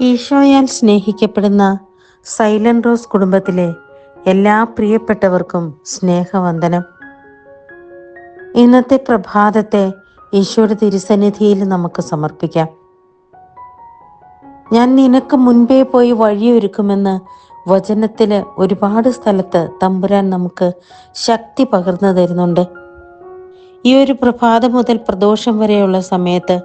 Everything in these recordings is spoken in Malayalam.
ഈശോയാൽ സ്നേഹിക്കപ്പെടുന്ന സൈലന്റ് റോസ് കുടുംബത്തിലെ എല്ലാ പ്രിയപ്പെട്ടവർക്കും സ്നേഹവന്ദനം. ഇന്നത്തെ പ്രഭാതത്തെ ഈശോയുടെ തിരുസന്നിധിയിൽ നമുക്ക് സമർപ്പിക്കാം. ഞാൻ നിനക്ക് മുൻപേ പോയി വഴിയൊരുക്കുമെന്ന് വചനത്തിൽ ഒരുപാട് സ്ഥലത്ത് തമ്പുരാൻ നമുക്ക് ശക്തി പകർന്നു തരുന്നുണ്ട്. ഈ ഒരു പ്രഭാതം മുതൽ പ്രദോഷം വരെയുള്ള സമയത്ത്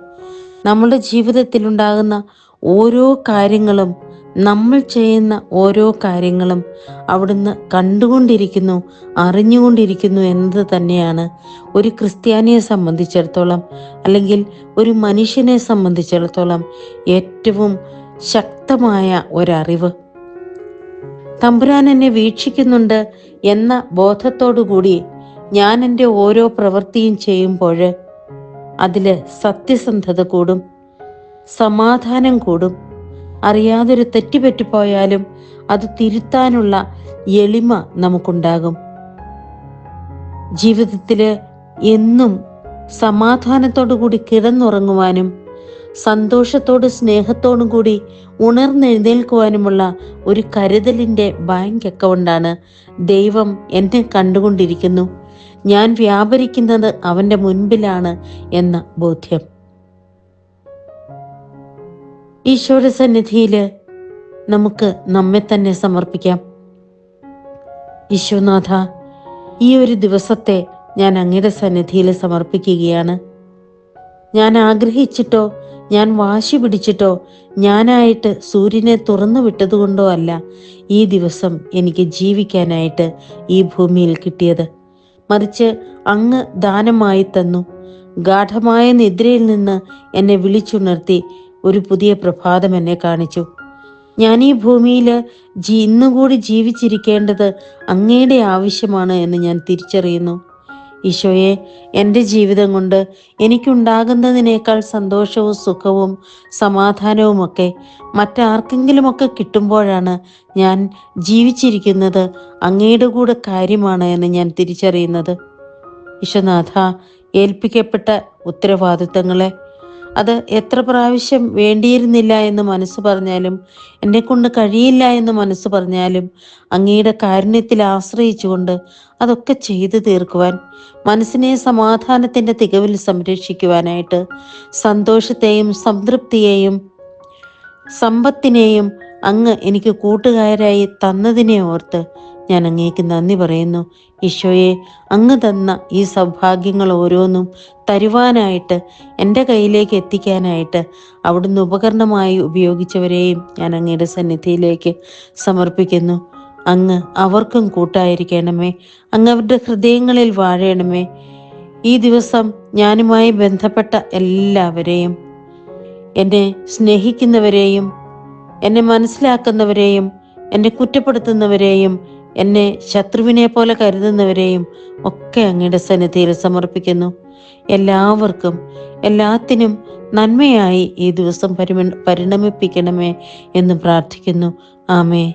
നമ്മുടെ ജീവിതത്തിൽ ഉണ്ടാകുന്ന ഓരോ കാര്യങ്ങളും നമ്മൾ ചെയ്യുന്ന ഓരോ കാര്യങ്ങളും അവിടുന്ന് കണ്ടുകൊണ്ടിരിക്കുന്നു അറിഞ്ഞുകൊണ്ടിരിക്കുന്നു എന്നത് തന്നെയാണ് ഒരു ക്രിസ്ത്യാനിയെ സംബന്ധിച്ചിടത്തോളം അല്ലെങ്കിൽ ഒരു മനുഷ്യനെ സംബന്ധിച്ചിടത്തോളം ഏറ്റവും ശക്തമായ ഒരറിവ്. തമ്പുരാൻ എന്നെ വീക്ഷിക്കുന്നുണ്ട് എന്ന ബോധത്തോടു കൂടി ഞാൻ എന്റെ ഓരോ പ്രവൃത്തിയും ചെയ്യുമ്പോൾ അതിൽ സത്യസന്ധത കൂടും. സമാധാനം കൂടും. അറിയാതൊരു തെറ്റുപറ്റിപ്പോയാലും അത് തിരുത്താനുള്ള എളിമ നമുക്കുണ്ടാകും. ജീവിതത്തിൽ എന്നും സമാധാനത്തോടു കൂടി കിടന്നുറങ്ങുവാനും സന്തോഷത്തോട് സ്നേഹത്തോടും കൂടി ഉണർന്നെഴുന്നേൽക്കുവാനുമുള്ള ഒരു കരുതലിന്റെ ബാങ്ക് അക്കൗണ്ടാണ് ദൈവം എന്നെ കണ്ടുകൊണ്ടിരിക്കുന്നു. ഞാൻ വ്യാപരിക്കുന്നത് അവന്റെ മുൻപിലാണ് എന്ന ബോധ്യം. ഈശോയുടെ സന്നിധിയിൽ നമുക്ക് നമ്മെ തന്നെ സമർപ്പിക്കാം. ഈശോനാഥ ഈ ഒരു ദിവസത്തെ ഞാൻ അങ്ങയുടെ സന്നിധിയിൽ സമർപ്പിക്കുകയാണ്. ഞാൻ ആഗ്രഹിച്ചിട്ടോ ഞാൻ വാശി പിടിച്ചിട്ടോ ഞാനായിട്ട് സൂര്യനെ തുറന്നു വിട്ടതുകൊണ്ടോ അല്ല ഈ ദിവസം എനിക്ക് ജീവിക്കാനായിട്ട് ഈ ഭൂമിയിൽ കിട്ടിയത്. മറിച്ച് അങ്ങ് ദാനമായി തന്നു. ഗാഠമായ നിദ്രയിൽ നിന്ന് എന്നെ വിളിച്ചുണർത്തി ഒരു പുതിയ പ്രഭാതം എന്നെ കാണിച്ചു. ഞാൻ ഈ ഭൂമിയിൽ ജീ ഇന്നുകൂടി ജീവിച്ചിരിക്കേണ്ടത് അങ്ങയുടെ ആവശ്യമാണ് എന്ന് ഞാൻ തിരിച്ചറിയുന്നു. ഈശോയെ എന്റെ ജീവിതം കൊണ്ട് എനിക്കുണ്ടാകുന്നതിനേക്കാൾ സന്തോഷവും സുഖവും സമാധാനവുമൊക്കെ മറ്റാർക്കെങ്കിലുമൊക്കെ കിട്ടുമ്പോഴാണ് ഞാൻ ജീവിച്ചിരിക്കുന്നത് അങ്ങയുടെ കൂടെ കാര്യമാണ് എന്ന് ഞാൻ തിരിച്ചറിയുന്നത്. ഈശോനാഥ ഏൽപ്പിക്കപ്പെട്ട ഉത്തരവാദിത്തങ്ങളെ അത് എത്ര പ്രാവശ്യം വേണ്ടിയിരുന്നില്ല എന്ന് മനസ്സ് പറഞ്ഞാലും എന്നെ കൊണ്ട് കഴിയില്ല എന്ന് മനസ്സ് പറഞ്ഞാലും അങ്ങയുടെ കാരുണ്യത്തിൽ ആശ്രയിച്ചുകൊണ്ട് അതൊക്കെ ചെയ്തു തീർക്കുവാൻ മനസ്സിനെ സമാധാനത്തിന്റെ തികവിൽ സംരക്ഷിക്കുവാനായിട്ട് സന്തോഷത്തെയും സംതൃപ്തിയെയും സമ്പത്തിനെയും അങ്ങ് എനിക്ക് കൂട്ടുകാരായി തന്നതിനെ ഓർത്ത് ഞാൻ അങ്ങേക്ക് നന്ദി പറയുന്നു. ഈശോയെ അങ്ങ് തന്ന ഈ സൗഭാഗ്യങ്ങൾ ഓരോന്നും തരുവാനായിട്ട് എന്റെ കയ്യിലേക്ക് എത്തിക്കാനായിട്ട് അവിടുന്ന് ഉപകരണമായി ഉപയോഗിച്ചവരെയും ഞാൻ അങ്ങയുടെ സന്നിധിയിലേക്ക് സമർപ്പിക്കുന്നു. അങ്ങ് അവർക്കും കൂട്ടായിരിക്കണമേ. അങ്ങ് അവരുടെ ഹൃദയങ്ങളിൽ വാഴണമേ. ഈ ദിവസം ഞാനുമായി ബന്ധപ്പെട്ട എല്ലാവരെയും എന്നെ സ്നേഹിക്കുന്നവരെയും എന്നെ മനസ്സിലാക്കുന്നവരെയും എന്നെ കുറ്റപ്പെടുത്തുന്നവരെയും എന്നെ ശത്രുവിനെ പോലെ കരുതുന്നവരെയും ഒക്കെ അങ്ങയുടെ സന്നിധിയിൽ സമർപ്പിക്കുന്നു. എല്ലാവർക്കും എല്ലാത്തിനും നന്മയായി ഈ ദിവസം പരിമ പരിണമിപ്പിക്കണമേ എന്ന് പ്രാർത്ഥിക്കുന്നു. ആമേ